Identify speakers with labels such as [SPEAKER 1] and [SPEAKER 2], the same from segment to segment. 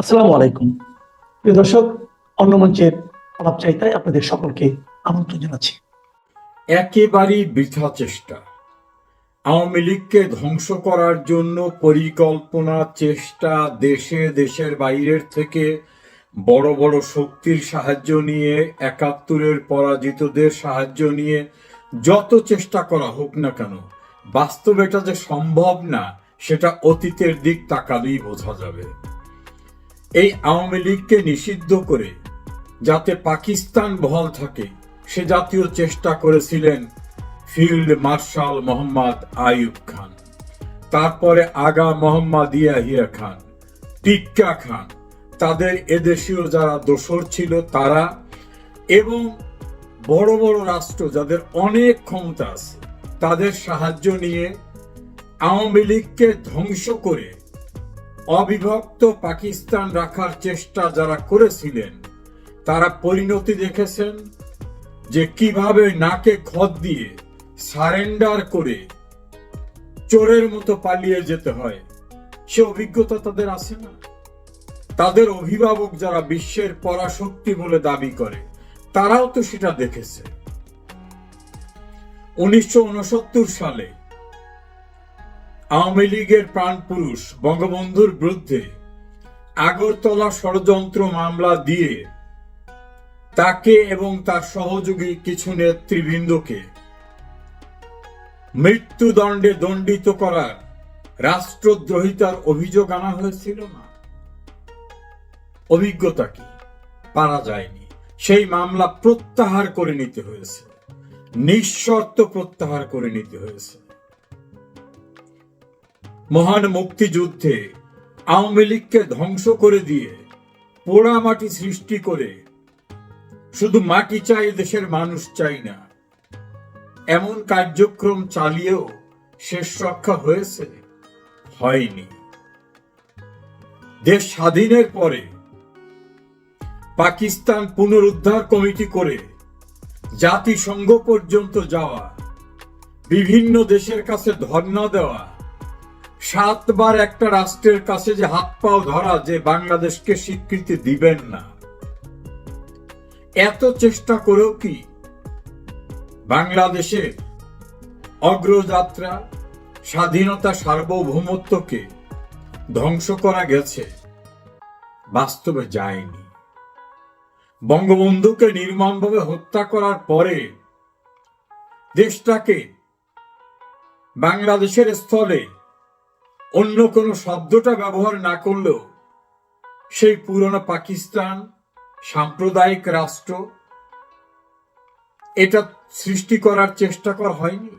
[SPEAKER 1] আসসালামু আলাইকুম। প্রিয় দর্শক, অন্য মঞ্চের আলাপচারিতায় আপনাদের সকলকে আমন্ত্রণ জানাচ্ছি।
[SPEAKER 2] একেবারেই বৃথা চেষ্টা। আওয়ামী লীগকে ধ্বংস করার জন্য পরিকল্পনা, চেষ্টা দেশে, দেশের বাইরের থেকে বড় বড় শক্তির সাহায্য নিয়ে, একাত্তরের পরাজিতদের সাহায্য নিয়ে যত চেষ্টা করা হোক না কেন, বাস্তবে এটা যে সম্ভব না, সেটা অতীতের দিক তাকালেই বোঝা যাবে। এই আওয়ামী লীগকে নিষিদ্ধ করে যাতে পাকিস্তান বহাল থাকে, সে জাতীয় চেষ্টা করেছিলেন ফিল্ড মার্শাল মোহাম্মদ আইয়ুব খান, তারপরে আগা মোহাম্মদ ইয়াহিয়া খান, টিক্কা খান, তাদের এদেশীয় যারা দোসর ছিল তারা, এবং বড় বড় রাষ্ট্র যাদের অনেক ক্ষমতা আছে, তাদের সাহায্য নিয়ে আওয়ামী লীগকে ধ্বংস করে অবিভক্ত পাকিস্তান রাখার চেষ্টা যারা করেছিলেন, তারা পরিণতি দেখেছেন যে কীভাবে নাকে খত দিয়ে সারেন্ডার করে চোরের মতো পালিয়ে যেতে হয়। সে অভিজ্ঞতা তাদের আছে না? তাদের অভিভাবক যারা বিশ্বের পরাশক্তি বলে দাবি করে, তারাও তো সেটা দেখেছে। উনিশশো উনসত্তর সালে আওয়ামী লীগের প্রাণপুরুষ বঙ্গবন্ধুর বিরুদ্ধে আগরতলা ষড়যন্ত্র মামলা দিয়ে তাকে এবং তার সহযোগী কিছু নেতৃবৃন্দকে মৃত্যুদণ্ডে দণ্ডিত করার রাষ্ট্রদ্রোহিতার অভিযোগ আনা হয়েছিল না? অভিজ্ঞতা কি? পারা যায়নি। সেই মামলা প্রত্যাহার করে নিতে হয়েছে। নিঃশর্ত প্রত্যাহার করে নিতে হয়েছে। মহান মুক্তিযুদ্ধে আওয়ামী লীগকে ধ্বংস করে দিয়ে পোড়া মাটি সৃষ্টি করে শুধু মাটি চাই দেশের মানুষ চাই না, এমন কার্যক্রম চালিয়েও শেষ রক্ষা হয়েছে, হয়নি। দেশ স্বাধীনের পরে পাকিস্তান পুনরুদ্ধার কমিটি করে জাতিসংঘ পর্যন্ত যাওয়া, বিভিন্ন দেশের কাছে ধর্ণা দেওয়া সাতবার একটা রাষ্ট্রের কাছে যে হাত পাও ধরা যে বাংলাদেশকে স্বীকৃতি দিবেন না। এত চেষ্টা করেও কি বাংলাদেশে অগ্রযাত্রা, স্বাধীনতা সার্বভৌমত্বকে ধ্বংস করা গেছে, বাস্তবে যায়নি। বঙ্গবন্ধুকে নির্মমভাবে হত্যা করার পরে দেশটাকে বাংলাদেশের স্থলে অন্য কোনো শব্দটা ব্যবহার না করলেও সেই পুরনো পাকিস্তান সাম্প্রদায়িক রাষ্ট্র, এটা সৃষ্টি করার চেষ্টা করা হয়নি,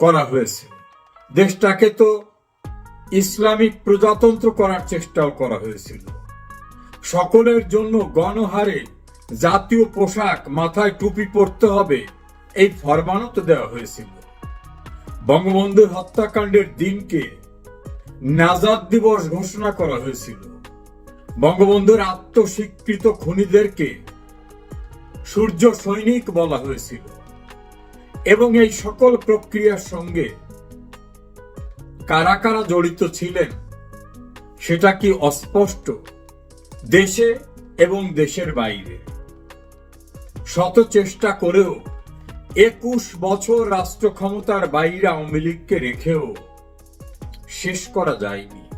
[SPEAKER 2] করা হয়েছে। দেশটাকে তো ইসলামিক প্রজাতন্ত্র করার চেষ্টাও করা হয়েছিল। সকলের জন্য গণহারে জাতীয় পোশাক মাথায় টুপি পরতে হবে, এই ফরমানও তো দেওয়া হয়েছিল। বঙ্গবন্ধুর হত্যাকাণ্ডের দিনকে নাজাদ দিবস ঘোষণা করা হয়েছিল। বঙ্গবন্ধুর আত্মস্বীকৃত খুনিদেরকে সূর্য সৈনিক বলা হয়েছিল এবং এই সকল প্রক্রিয়ার সঙ্গে কারা কারা জড়িত ছিলেন সেটা কি অস্পষ্ট দেশে এবং দেশের বাইরে? শত চেষ্টা করেও একুশ বছর রাষ্ট্র ক্ষমতার বাইরে আওয়ামী লীগকে রেখেও শেষ করা যায়নি।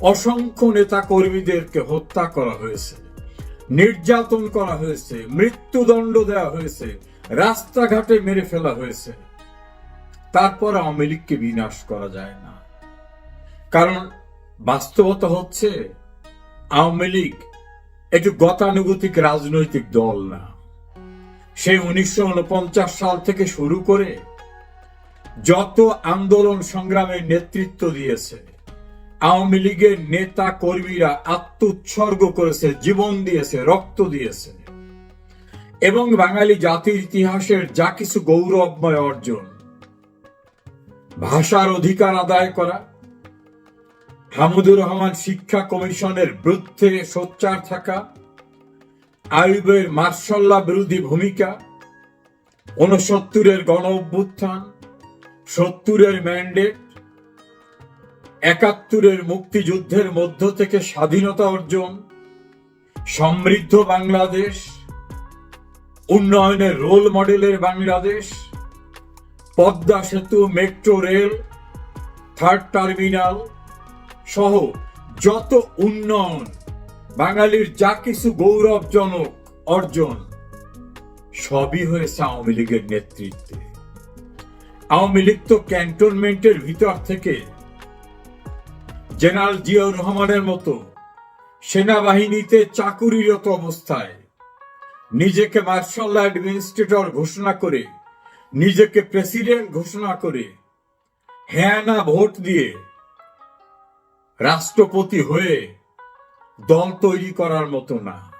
[SPEAKER 2] অসংখ্য নেতা কর্মীদেরকে হত্যা করা হয়েছে, নির্যাতন করা হয়েছে, মৃত্যুদণ্ড দেওয়া হয়েছে, রাস্তাঘাটে মেরে ফেলা হয়েছে। তারপর আওয়ামী লীগকে বিনাশ করা যায় না। কারণ বাস্তবতা হচ্ছে, আওয়ামী লীগ একটু গতানুগতিক রাজনৈতিক দল না। সেই উনিশশো সাল থেকে শুরু করে যত আন্দোলন সংগ্রামের নেতৃত্ব দিয়েছে, আওয়ামী লীগের নেতা কর্মীরা আত্মোৎসর্গ করেছে, জীবন দিয়েছে, রক্ত দিয়েছে। এবং বাঙালি জাতির ইতিহাসের যা কিছু গৌরবময় অর্জন, ভাষার অধিকার আদায় করা, হামুদুর রহমান শিক্ষা কমিশনের বিরুদ্ধে সোচ্চার থাকা আইবের মার্শাল্লা বিরোধী ভূমিকা উনসত্তরের গণ অভ্যুত্থান, সত্তরের ম্যান্ডেট, একাত্তরের মুক্তিযুদ্ধের মধ্য থেকে স্বাধীনতা অর্জন, সমৃদ্ধ বাংলাদেশ, উন্নয়নের রোল মডেলের বাংলাদেশ, পদ্মা সেতু, মেট্রো রেল, থার্ড টার্মিনাল সহ যত উন্নয়ন বাঙালির যা কিছু গৌরবজনক অর্জন, সবই হয়েছে আওয়ামী লীগের নেতৃত্বে। আওয়ামী লীগ তো ক্যান্টনমেন্টের ভিতর থেকে জেনারেল জিয়াউর রহমানের মতো সেনাবাহিনীতে চাকুরিরত অবস্থায় নিজেকে মার্শাল অ্যাডমিনিস্ট্রেটর ঘোষণা করে, নিজেকে প্রেসিডেন্ট ঘোষণা করে হ্যাঁ না ভোট দিয়ে রাষ্ট্রপতি হয়ে দল তৈরি করার মতো না।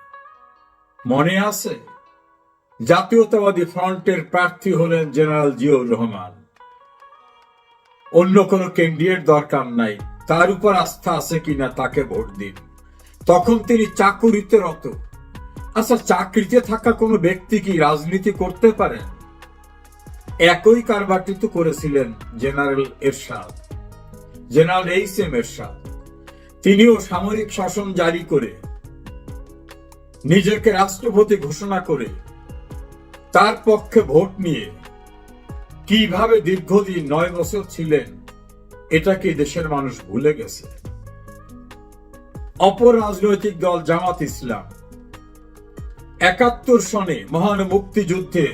[SPEAKER 2] মনে আছে? জাতীয়তাবাদী ফ্রন্টের প্রার্থী হলেন জেনারেল জিয়াউর রহমান। অন্য কোনো ক্যান্ডিডেট দরকার নাই, তার উপর আস্থা আছে কিনা তাকে ভোট দিন। তখন তিনি চাকুরিতে রত। আচ্ছা চাকরিতে থাকা কোনো ব্যক্তি কি রাজনীতি করতে পারেন একই কারবারটি তো করেছিলেন general Ershad. General H M Ershad. তিনিও সামরিক শাসন জারি করে, নিজেকে রাষ্ট্রপতি ঘোষণা করে, তার পক্ষে ভোট নিয়ে কীভাবে দীর্ঘদিন নয় বছর ছিলেন এটাকে দেশের মানুষ ভুলে গেছে? অপর রাজনৈতিক দল জামাত ইসলাম, একাত্তর সনে মহান মুক্তিযুদ্ধে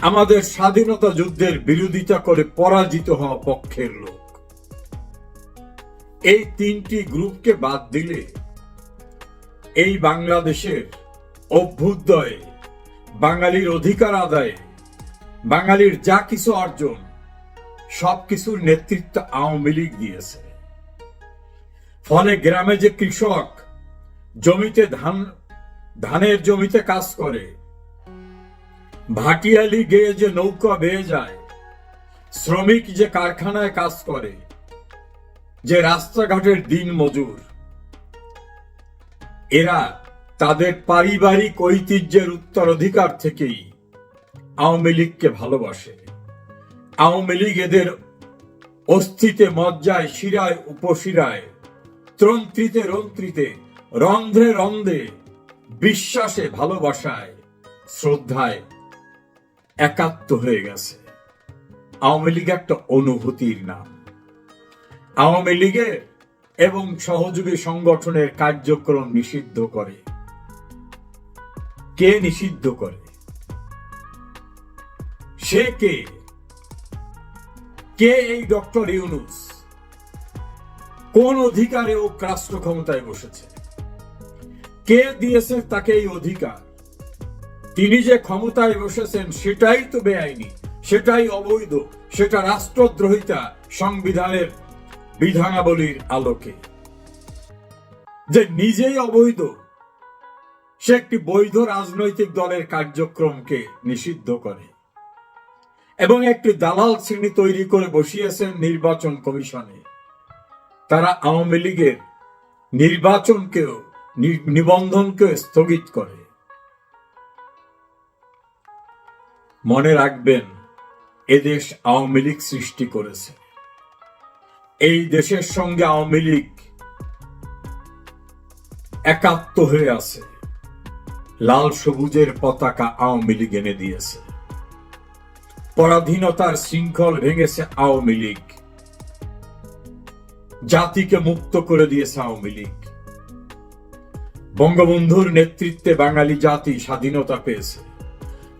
[SPEAKER 2] আমাদের স্বাধীনতা যুদ্ধের বিরোধিতা করে পরাজিত হওয়া পক্ষের লোক। এই তিনটি গ্রুপকে বাদ দিলে এই বাংলাদেশের অভ্যুদয়ে, বাঙালির অধিকার আদায়ে, বাঙালির যা কিছু অর্জন, সবকিছুর নেতৃত্ব আওয়ামী লীগ দিয়েছে। ফলে গ্রামে যে কৃষক জমিতে ধান, ধানের জমিতে কাজ করে, ভাটিয়ালি গেয়ে যে নৌকা বেয়ে যায়, শ্রমিক যে কারখানায় কাজ করে যে রাস্তাঘাটের দিন মজুর। এরা তাদের পারিবারিক ঐতিহ্যের উত্তরাধিকার থেকেই আওয়ামী লীগকে ভালোবাসে। আওয়ামী লীগ এদের অস্থিতে, মজ্জায়, শিরায়, উপশিরায় ত্রন্ত্রিতে রন্ত্রিতে, রন্ধ্রে রন্ধে বিশ্বাসে, ভালোবাসায়, শ্রদ্ধায় একাত্ম হয়ে গেছে। আওয়ামী লীগ একটা অনুভূতির নাম। আওয়ামী লীগের এবং সহযোগী সংগঠনের কার্যক্রম নিষিদ্ধ করে। কে নিষিদ্ধ করে? সে কে? কে এই ডক্টর ইউনুস? কোন অধিকারে ও রাষ্ট্র ক্ষমতায় বসেছে? কে দিয়েছে তাকে এই অধিকার? তিনি যে ক্ষমতায় বসেছেন সেটাই তো বেআইনি, সেটাই অবৈধ, সেটা রাষ্ট্রদ্রোহিতা সংবিধানের বিধানাবলীর আলোকে। যে নিজেই অবৈধ, সে একটি বৈধ রাজনৈতিক দলের কার্যক্রমকে নিষিদ্ধ করে এবং একটি দালাল শ্রেণি তৈরি করে বসিয়েছেন নির্বাচন কমিশনে। তারা আওয়ামী লীগের নির্বাচনকেও, নি- নিবন্ধনকেও স্থগিত করে। মনে রাখবেন, এদেশ আওয়ামী লীগ সৃষ্টি করেছে। এই দেশের সঙ্গে আওয়ামী লীগ একাত্ম হয়ে আছে। লাল সবুজের পতাকা আওয়ামী লীগ এনে দিয়েছে। পরাধীনতার শৃঙ্খল ভেঙেছে আওয়ামী লীগ। জাতিকে মুক্ত করে দিয়েছে আওয়ামী লীগ। বঙ্গবন্ধুর নেতৃত্বে বাঙালি জাতি স্বাধীনতা পেয়েছে।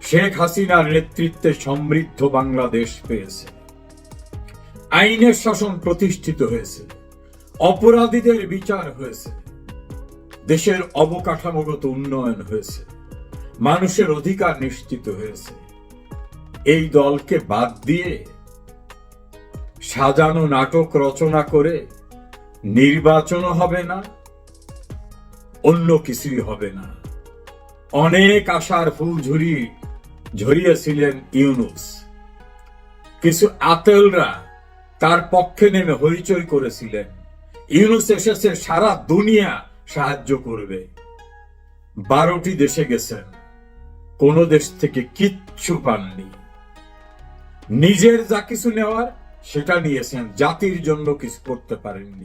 [SPEAKER 2] শেখ হাসিনার নেতৃত্বে সমৃদ্ধ বাংলাদেশ পেয়েছে। আইনের শাসন প্রতিষ্ঠিত হয়েছে। অপরাধীদের বিচার হয়েছে। দেশের অবকাঠামোগত উন্নয়ন হয়েছে। মানুষের অধিকার নিশ্চিত হয়েছে। এই দলকে বাদ দিয়ে সাজানো নাটক রচনা করে নির্বাচনও হবে না, অন্য কিছুই হবে না। অনেক আশার ফুল ঝুরি ঝরিয়েছিলেন ইউনুস। কিছু আতেলরা তার পক্ষে নেমে হইচই করেছিলেন ইউনুস এসেছে সারা দুনিয়া সাহায্য করবে। বারোটি দেশে গেছেন। কোন দেশ থেকে কিচ্ছু পাননি। নিজের যা কিছু নেওয়ার, সেটা নিয়েছেন। জাতির জন্য কিছু করতে পারেননি।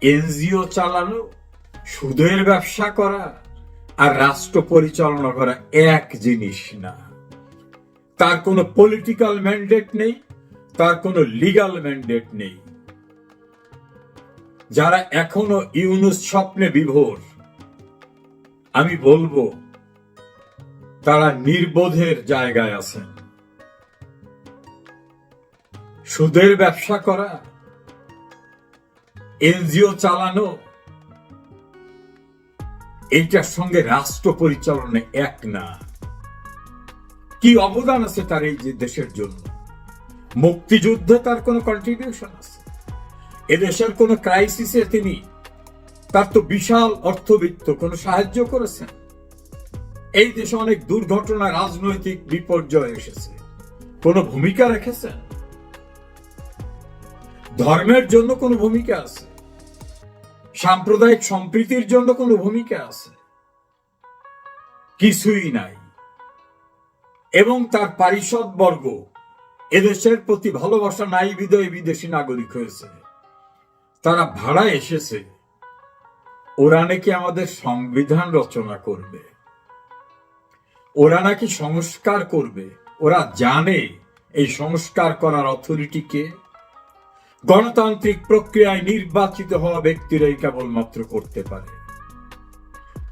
[SPEAKER 2] এনজিও চালানো, সুদের ব্যবসা করা আর রাষ্ট্র পরিচালনা করা এক জিনিস না। তার কোনো পলিটিক্যাল ম্যান্ডেট নেই। তার কোনো লিগাল ম্যান্ডেট নেই। যারা এখনও ইউনুস স্বপ্নে বিভোর, আমি বলব, তারা নির্বোধের জায়গায় আছেন। সুদের ব্যবসা করা এনজিও চালানো, এইটার সঙ্গে রাষ্ট্র পরিচালনা এক না। কি অবদান আছে তার এই যে দেশের জন্য? মুক্তিযুদ্ধে তার কোনো কন্ট্রিবিউশন আছে। এদেশের কোন ক্রাইসিসে তিনি তার তো বিশাল অর্থবিত্ত, কোনো সাহায্য করেছেন। এই দেশে অনেক দুর্ঘটনা, রাজনৈতিক বিপর্যয় এসেছে। কোনো ভূমিকা রেখেছেন? ধর্মের জন্য কোনো ভূমিকা আছে? সাম্প্রদায়িক সম্প্রীতির জন্য কোনো ভূমিকা আছে? কিছুই নাই। এবং তার পারিষদ বর্গ এদেশের প্রতি ভালোবাসা নাই বিদয় বিদেশি নাগরিক হয়েছে। তারা ভাড়া এসেছে। ওরা নাকি আমাদের সংবিধান রচনা করবে। ওরা নাকি সংস্কার করবে। ওরা জানে এই সংস্কার করার অথরিটিকে গণতান্ত্রিক প্রক্রিয়ায় নির্বাচিত হওয়া ব্যক্তিরাই কেবলমাত্র করতে পারে।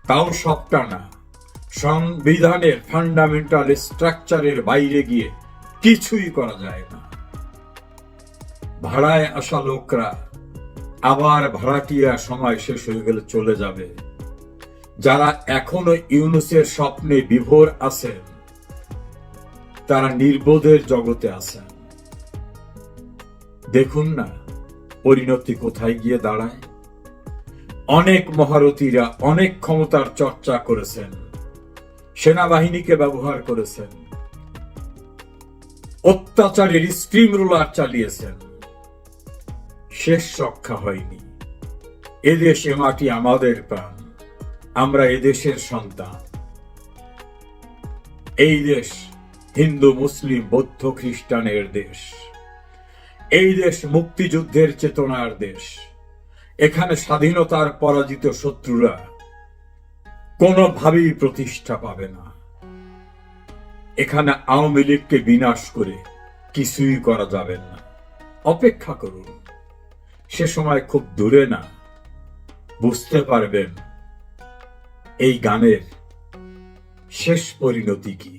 [SPEAKER 2] তাও সবটা না। সংবিধানের ফান্ডামেন্টাল স্ট্রাকচারের বাইরে গিয়ে কিছুই করা যায় না। ভাড়ায় আসা লোকরা আবার ভাড়াটিয়া সময় শেষ হয়ে গেলে চলে যাবে। যারা এখনও ইউনুসের স্বপ্নে বিভোর আছেন, তারা নির্বোধের জগতে আছেন। দেখুন না, পরিণতি কোথায় গিয়ে দাঁড়ায়? অনেক মহারথীরা অনেক ক্ষমতার চর্চা করেছেন, সেনাবাহিনীকে ব্যবহার করেছেন অত্যাচারের স্ট্রিম রোলার চালিয়েছেন। শেষ রক্ষা হয়নি। এদেশে মাটি আমাদের প্রাণ। আমরা এদেশের সন্তান। এই দেশ হিন্দু, মুসলিম, বৌদ্ধ, খ্রিস্টানের দেশ। এই দেশ মুক্তিযুদ্ধের চেতনার দেশ। এখানে স্বাধীনতার পরাজিত শত্রুরা কোনোভাবেই প্রতিষ্ঠা পাবে না। এখানে আওয়ামী লীগকে বিনাশ করে কিছুই করা যাবে না। অপেক্ষা করুন, সে সময় খুব দূরে না। বুঝতে পারবেন, এই গানের শেষ পরিণতি কি?